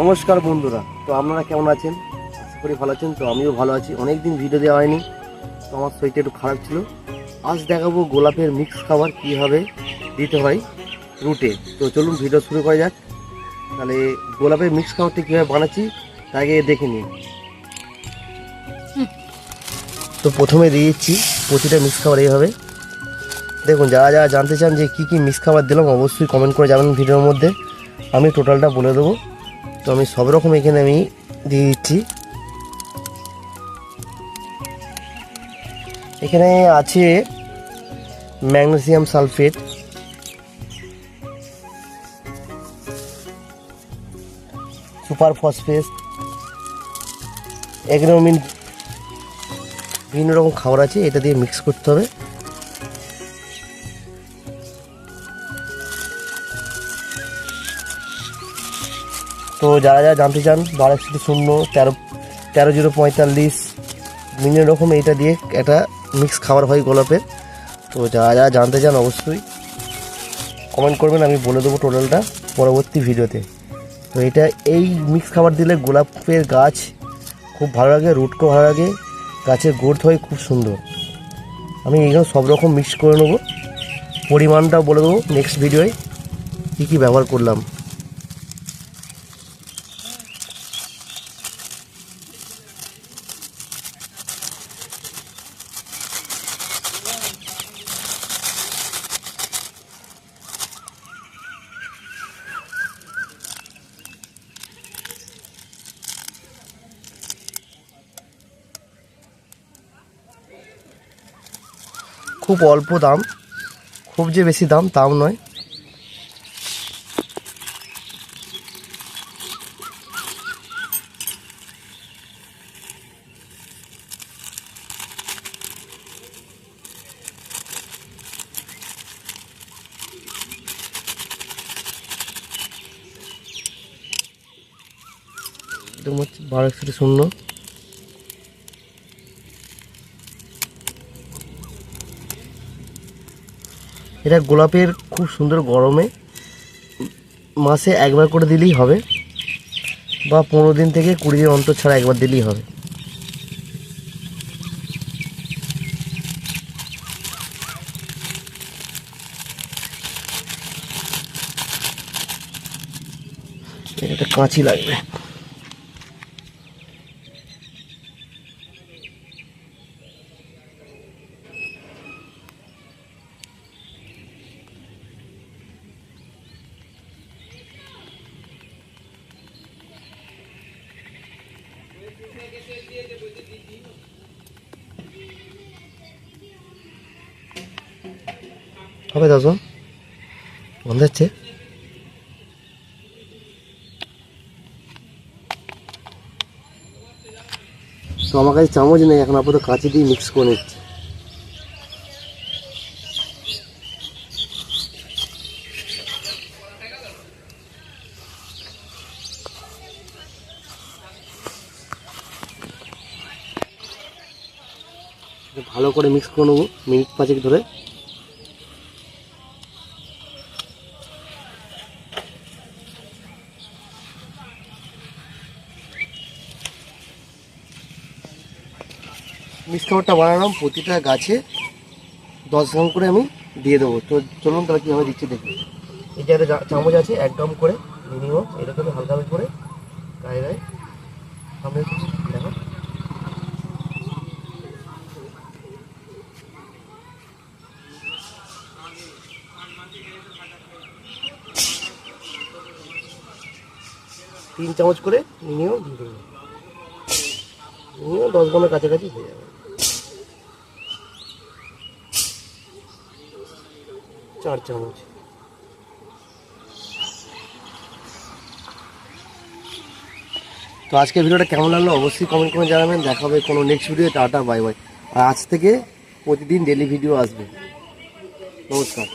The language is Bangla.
নমস্কার বন্ধুরা। তো আপনারা কেমন আছেন? আশা করি ভালো আছেন। তো আমিও ভালো আছি। অনেক দিন ভিডিও দেওয়া হয়নি। তো আমার শরীরটা একটু খারাপ ছিল। আজ দেখাবো গোলাপের মিক্স খাবার কীভাবে দিতে হয় রুটে তো চলুন ভিডিও শুরু করা যাক। তাহলে গোলাপের মিক্স খাবারটা কীভাবে বানাচ্ছি, তার আগে দেখে নিন তো প্রথমে দিয়েছি প্রতিটা মিক্স খাবার এইভাবে। দেখুন, যারা যারা জানতে চান যে কী কী মিক্স খাবার দিলাম, অবশ্যই কমেন্ট করে যাবেন ভিডিওর মধ্যে। আমি টোটালটা বলে দেবো। তো আমি সব রকম এখানে আমি দিয়ে দিচ্ছি। এখানে আছে magnesium sulphate. Super phosphate. Agromin বিভিন্ন রকম খাবার আছে, এটা দিয়ে মিক্স করতে হবে। তো যারা যারা জানতে চান, বারো একশো শূন্য, তেরো তেরো জিরো পঁয়তাল্লিশ, বিভিন্ন রকম এইটা দিয়ে একটা মিক্স খাবার হয় গোলাপের। তো যারা যারা জানতে চান অবশ্যই কমেন্ট করবেন, আমি বলে দেবো টোটালটা পরবর্তী ভিডিওতে। তো এটা এই মিক্স খাবার দিলে গোলাপের গাছ খুব ভালো লাগে রুটকেও ভালো লাগে, গাছের গ্রোথ হয় খুব সুন্দর। আমি এখানে সব রকম মিক্স করে নেব। পরিমাণটাও বলে দেবো নেক্সট ভিডিওয় কী কী ব্যবহার করলাম। খুব অল্প দাম খুব যে বেশি দাম তাও নয়। একদম হচ্ছে বারো একশো শূন্য। এটা গোলাপের খুব সুন্দর গরমে মাসে একবার করে দিলেই হবে বা পনেরো দিন থেকে কুড়ি দিন অন্তর ছাড়া একবার দিলেই হবে। একটা কাঁচি লাগবে। হবে দাদু। বন্ধ হচ্ছে। তো আমার কাছে চামচ নেই, এখন আপাতত কাঁচি দিয়ে মিক্স করে নিচ্ছি। ভালো করে মিক্স করে নেব, মিনিট পাঁচেক ধরে। মিক্স খাবারটা বানালাম প্রতিটা গাছে। দশ গ্রাম করে আমি দিয়ে দেবো। তো চলুন তাহলে কীভাবে দিচ্ছি দেখি। এই যে একটা চামচ আছে এক গ্রাম করে মিনিমাম এরকম হালকা হালকা করে, গায়ে গায়ে সামনে দেখো তিন চামচ করে মিনিমাম দিয়ে দেবো। মিনিমাম দশ গ্রামের কাছাকাছি হয়ে যাবে। চার চামচ। তো আজকে ভিডিওটা কেমন লাগল অবশ্যই কমেন্ট করে জানাবেন। দেখা হবে কোনো next video tata bye bye আর আজ থেকে প্রতিদিন ডেলি ভিডিও আসবে। নমস্কার।